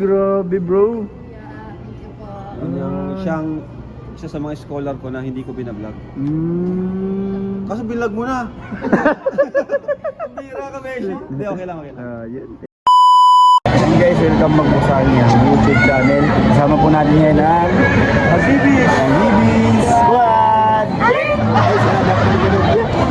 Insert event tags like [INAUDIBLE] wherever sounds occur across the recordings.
Grabe bro. Yun yung siyang isa sa mga scholar ko na hindi ko binablog. Mm. Kaso binlog mo na. Bira ka, Beshi. Hindi, okay lang, okay lang. Ah, yun. Hey guys, welcome magbusan niya YouTube channel. Kasama po natin ngayon ang Azibis! Azibis Squad! Ay, salamat po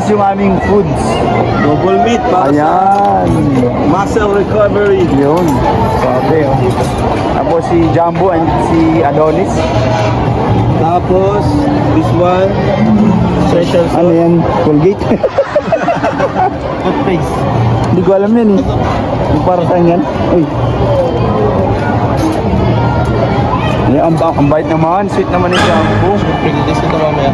guys, yung aming foods. Double meat para Ayan. muscle recovery. Yun. Sabi, oh. Tapos si Jumbo and si Adonis. Tapos, this one, special Ano sauce. yan? Colgate? [LAUGHS] Toothpaste. Hindi ko alam yan eh. Yung para saan yan? Uy. Yan, ang, ang bait naman. Sweet naman yung shampoo. Pilis ito mamaya.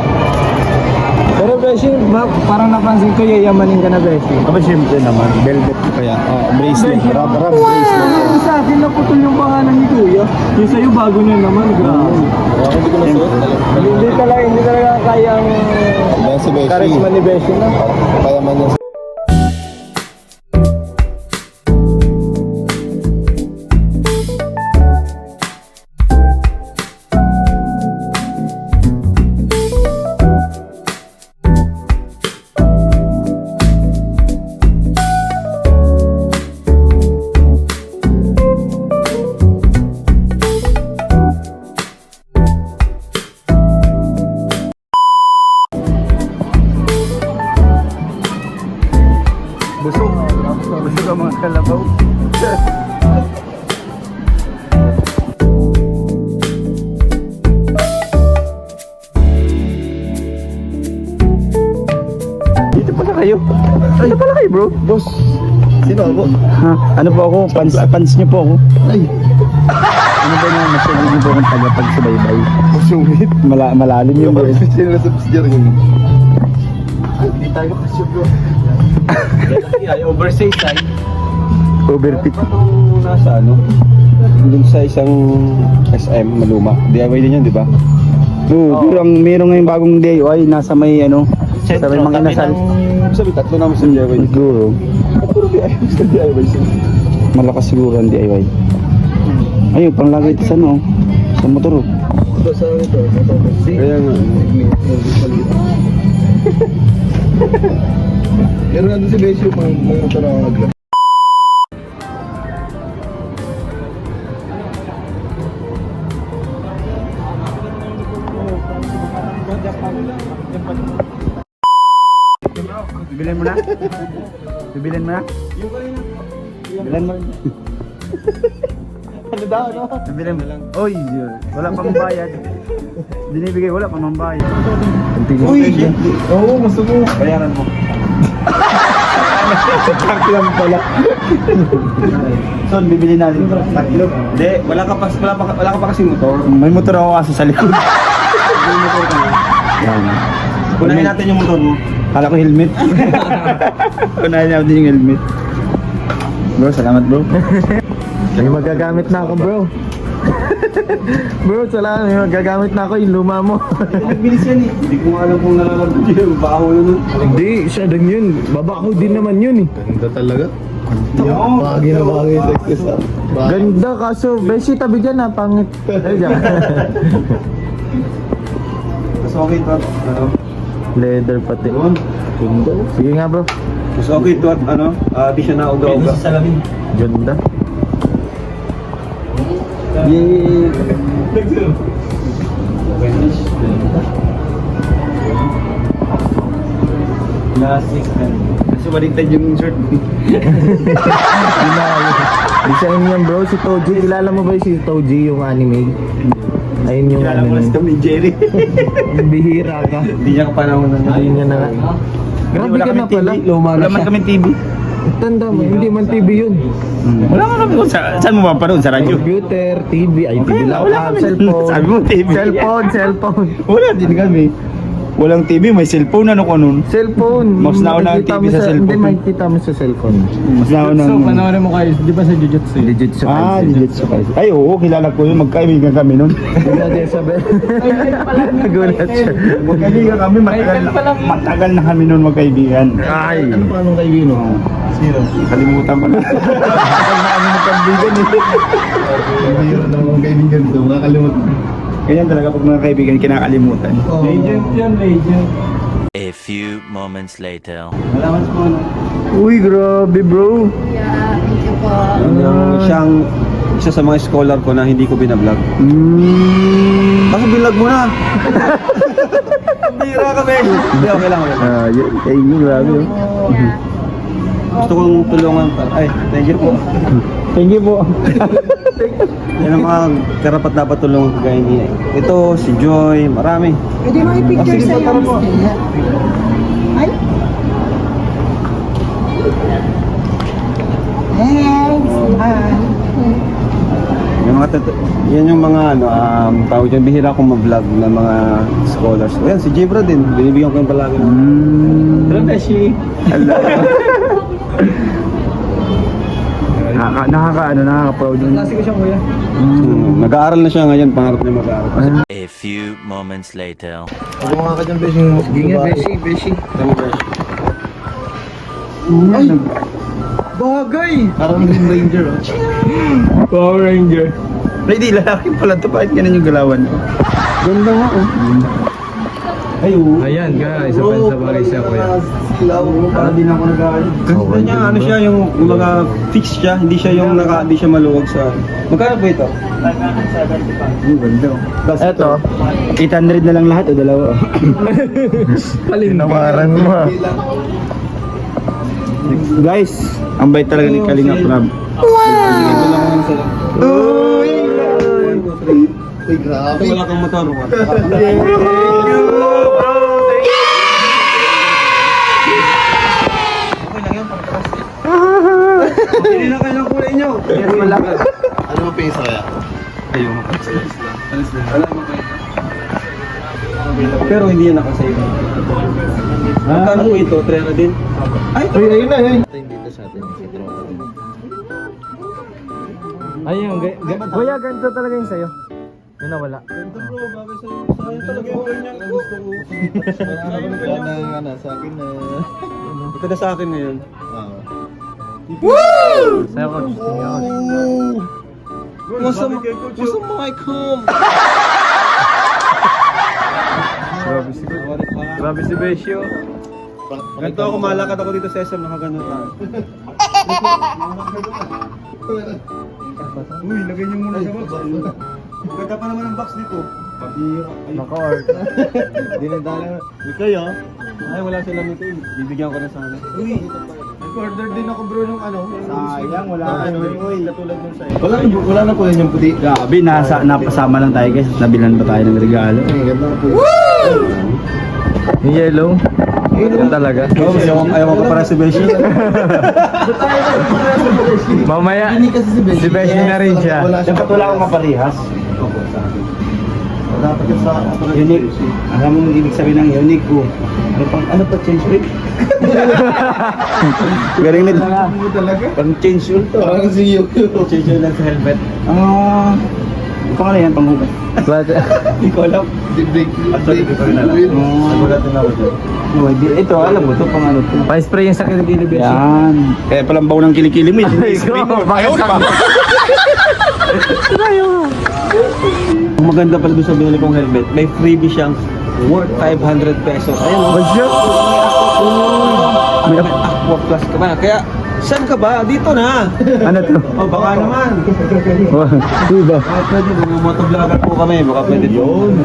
Pero Beshi, ba, parang napansin ko yayamanin ka na Beshi. Aba syempre naman. Velvet. Kaya, oh, bracelet. Rub, rub bracelet. Yung sa akin naputol yung pangalan ni Kuya. Yung sa'yo bago na naman, grabe. Oh, hindi ko nasuot. Hindi talaga, hindi talaga kayang Ayan si Beshi. charisma ni Beshi na. Payaman niya. Busog. Kayo. Dito pala kayo bro. Boss, sino ako? Ha? Ano po ako? Pans, pans niyo po ako. Ay. ano ba naman masyado niyo po akong tagapagsubaybay? Sungit. Mala, malalim yung bro. Sino na subsidiary yun? Hindi tayo kasi bro. Ay, oversize ay. Overfit. Itong nasa ano? Doon sa isang SM, maluma. DIY din yun, di ba? Oo, pero ang meron ngayong bagong DIY nasa may ano, sa may mga nasal. Sabi, tatlo naman sa DIY. Siguro. Puro DIY sa DIY siya. Malakas siguro ang DIY. Ayun, panglagay ito sa ano, sa motor. oh. Ito sa ito. Kaya nga. Pero nandun si Beshi yung mga motor na nagla. Bibilin mo na? Bibilin mo na? Bibilin mo. Ano daw, ano? Bibilin mo lang. Oy, wala pang bayad. Binibigay, wala pang bayad. Uy! Oo, gusto mo. Bayaran mo. [LAUGHS] Tank lang pala. Son, bibili natin. Tatlo. Hindi, wala ka pa, wala, pa, wala ka pa kasi motor. May motor ako kasi sa likod. May motor ka. Yan. Kunahin natin yung motor mo. Kala ko helmet. [LAUGHS] Kunahin niya din yung helmet. Bro, salamat bro. May magagamit na ako, bro. [LAUGHS] bro, salamat. May magagamit na ako yung luma mo. Bilis yan eh. Hindi ko alam kung nalalagod yun. Baka ko nun. Hindi, siya din yun. Babaho din naman yun eh. Ganda talaga. Bagay na bagay sa isa. Ganda kaso, beshi tabi dyan ha, pangit. [LAUGHS] Ay, dyan. Mas okay at ano. Leather pati. Sige nga bro. Mas okay to at ano. ah, di siya nauga-uga. Ganda. Yay! Classic. Kasi baliktad yung shirt. [LAUGHS] Design yan bro, si Toji. Kilala mo ba yung si Toji yung anime? Ayun yung Kilala si Tom ni Jerry. [LAUGHS] Ang bihira ka. Hindi niya kapanahon na Ayun nga na. Grabe ka kami na pala. Wala man kami TV. Tanda mo, hindi man TV yun. Wala man kami kung sa, saan mo mapanood? Sa radyo? Computer, TV, ay TV lang. wala kami. cellphone. Sabi mo, TV. Cellphone, cellphone. Wala din kami. Walang TV, may cellphone ano ko nun. Cellphone. Mas nauna ang Makikita TV mo sa cellphone. Hindi, makikita mo sa cellphone. Mas nauna ng... mo kayo, di ba sa Jujutsu? Legit sa Ah, legit sa kayo. Ay, oo, kilala ko yun. Magkaibigan kami nun. Wala din sabi. Nagulat siya. Magkaibigan kami, matagal na, matagal na kami nun magkaibigan. Ay. Ano pa nung kaibigan mo? Zero. Kalimutan ko [LAUGHS] na. Kami magkaibigan eh. Zero na mga kaibigan to, makakalimutan. Ganyan talaga pag mga kaibigan, kinakalimutan. Legend yan, legend. A few moments later. Malaman ko ano. Uy, grabe bro. Yeah, thank you po. Yung siyang isa sa mga scholar ko na hindi ko binablog. Mm. Kaso binlog mo na. Bira ka, Ben. Hindi, okay lang. Okay lang. Ah, yun. Ay, yun, grabe. oh. Yeah. Gusto kong tulungan. Ay, thank you po. Thank you po. [LAUGHS] Yan ang mga karapat dapat tulungan ko gaya niya. Ito, si Joy, marami. Pwede mo i-picture sige sa po, tara po. Ay? Thanks. Bye. Yung mga tatu- yan yung mga ano, um, tawag dyan, bihira akong ma-vlog ng mga scholars. O yan, si Jibra din. Binibigyan ko yung palagi. Mm. Hello, Beshi. [LAUGHS] Nakaka, nakaka, ano, nakaka-proud nun. ko siya, kuya. Hmm, nag-aaral na siya ngayon, pangarap niya mag-aaral. A few moments later. Gumawa ka dyan, Beshi. Nga, beshi, beshi. Tama, Beshi. Ay! Bagay! Parang Green Ranger, oh. [LAUGHS] Power Ranger. Lady, lalaki pala to. Bakit ganun yung galawan? Ganda nga, oh. Ay, oh. Ayan guys, sabay sabay siya kuya. Para din ako nag-aaral. Ganda niya, ano siya, yung, yung mga fix siya, hindi siya yung naka, hindi siya maluwag sa... Magkano po ito? Ang ganda, oh. Tapos Eto. 800 na lang lahat o dalawa. [LAUGHS] Palinawaran mo ah. Guys, ang bait talaga ni Kalinga Prab. Ito sa... Uy! Ay, grabe. Wala kang motor. Hindi na kailang kulay nyo. Yes, malaki. Ano mo pensa kaya? Ayun. Wala mo Pero hindi yan nakasave. Magkano po ito? Trera din? Ay! Ayun na, ayun. Ayun, ga- ga- kuya, ganito talaga yung sa'yo. Yun na wala. Ito bro, bagay sa'yo. Sayang talaga yung ganyan. Gusto ko. [LAUGHS] ano, sa akin na. Ito na sa akin ngayon. Sa'yo ko. Masam, masam mga ikom. Grabe si Grabe si Besyo. Ganito ako, malakad ako dito sa SM, nakaganon lang. Uy, lagay niyo muna sa box. Ganda pa naman ang box nito. Naka-art. [LAUGHS] Dinadala. Ikaw, ah. Ay, wala sila nito. eh. Bibigyan ko na sana. Uy, Order din ako bro nung ano. sayang, wala ka ano. Uy, Katulad nung sa'yo. wala, wala na po yung puti. Grabe, nasa, napasama lang tayo guys. Nabilan pa tayo ng regalo. Yung yellow. Yun talaga. Oh, ayaw, [LAUGHS] ayaw ko para si Beshi. Mamaya, si Besyo na rin siya. Dapat wala akong maparihas. Dapat sa Unique. Alam mo ibig sabihin ng unique ko. Ano pang ano pa change rate? [LAUGHS] Galing nito. Pang change yun to. Parang si Yuki. Change yun lang sa helmet. Ah, pang ano yan? Pang hugas. Hindi ko alam. Big, ko rin alam. Oh. Hindi. Ito, alam mo to pang ano to. Pa-spray yung sa kilikili beses. Yan. Kaya palang baw ng kilikili mo. Yung Bakit ka? Ang maganda pala doon sa binili kong helmet, may freebie siyang worth 500 pesos. Ayun, oh. What's up? May aqua plus ka ba? Kaya, saan ka ba? Dito na. Ano to? Oh, baka naman. Diba? Baka pwede, mga motovlogger po kami. Baka pwede yun. [LAUGHS]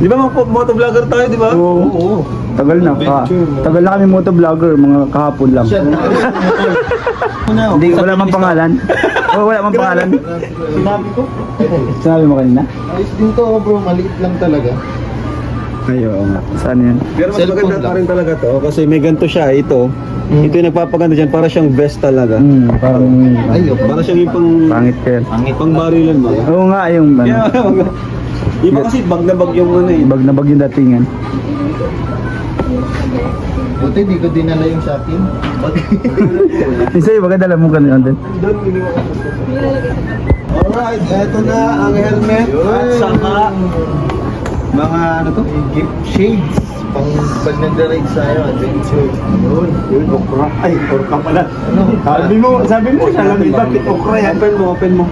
di ba mga po- motovlogger tayo, di ba? Oo. Tagal na. Ka, tagal na kami motovlogger, mga kahapon lang. Hindi, wala mang pangalan. [LAUGHS] Oh, wala mang pangalan. Sinabi ko. Sinabi mo kanina? Ayos din to, bro. Maliit lang talaga. Ay, oo nga. Saan yan? Pero mas Cellphone maganda pa lang. rin talaga to kasi may ganito siya, ito. Ito yung nagpapaganda dyan, para siyang vest talaga. Hmm, parang Para siyang yung pang, pangit ka yan. pang barilan mo. Oo nga, yung [LAUGHS] ano, Yeah, Iba kasi bag na bag yung ano eh. bag na bag yung datingan. Buti di ko dinala yung sa akin. [LAUGHS] Isa yung maganda lang mo kanina din. Alright, eto na ang helmet at saka mga ano to? Gift shades. Pang pag nag-ride sa'yo, adventure. Yun, yun, okra. Ay, okra pala. Sabi mo, sabi mo, siya lang bakit okra yan? Open mo, open mo.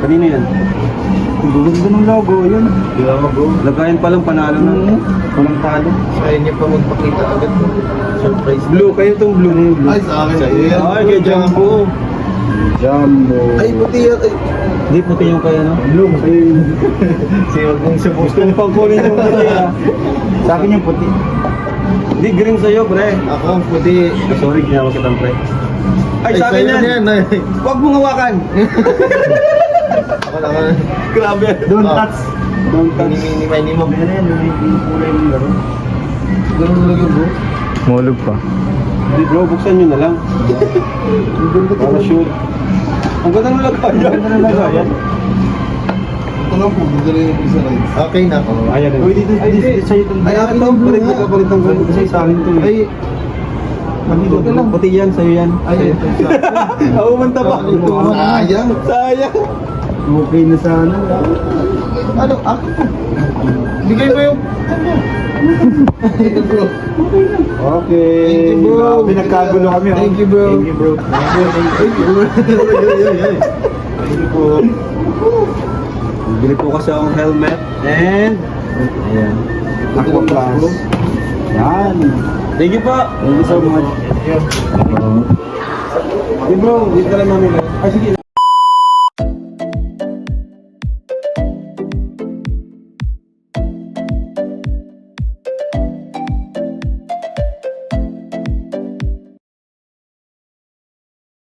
Kanina yan. Ang ganda ng logo, yun. Mag-go? Lagayan pa lang panalo na. Walang talo. Kaya niya pa magpakita agad. Surprise. Blue, kayo itong blue. blue. Ay, sa akin. Ay, kay Jumbo. Jumbo. Ay, puti yan. Ay, Di puti yung kaya no? blue. [LAUGHS] Sige, wag mong sabos. Gusto mo pang kunin yung puti. Sa akin yung puti. Di green sa'yo, pre. Ako, puti. Ah, Sorry, ginawa kitang pre. Ay, sa akin sa'yo yan. Ay, Huwag mong hawakan. ako lang. [LAUGHS] Grabe. Don't touch. Don't touch. Mini-mini mo. Yan, yung kulay ng laro. Ganun lang yung bro. Mulog pa. Hindi bro, buksan nyo na lang. Para shoot. Ang ganda ng lagayan. Ang ganda ng lagayan. Ito lang po, dala yung isa ride. Okay na ako. Ayan. Uy, dito, dito, dito sa'yo itong... Ay, akin ito, yung blue palit nga. ka, palit ang ganito. Kasi sa akin ito. Ay, Ito lang. Pati yan, sa'yo yan. ay, Ako [LAUGHS] manta pa. Sayang. Sayang. Okay na sana. Ano? Ako? Bigay mo yung... Ito bro. Okay. Thank you, bro. Pinagkagulo kami, oh. Thank you, bro. Thank you, bro. Thank you, bro. Thank you po. Bili po kasi akong helmet. And... Ayan. Aqua Plus. Yan. Thank you po. Thank you so much. Hey bro, dito lang namin. Ay, sige.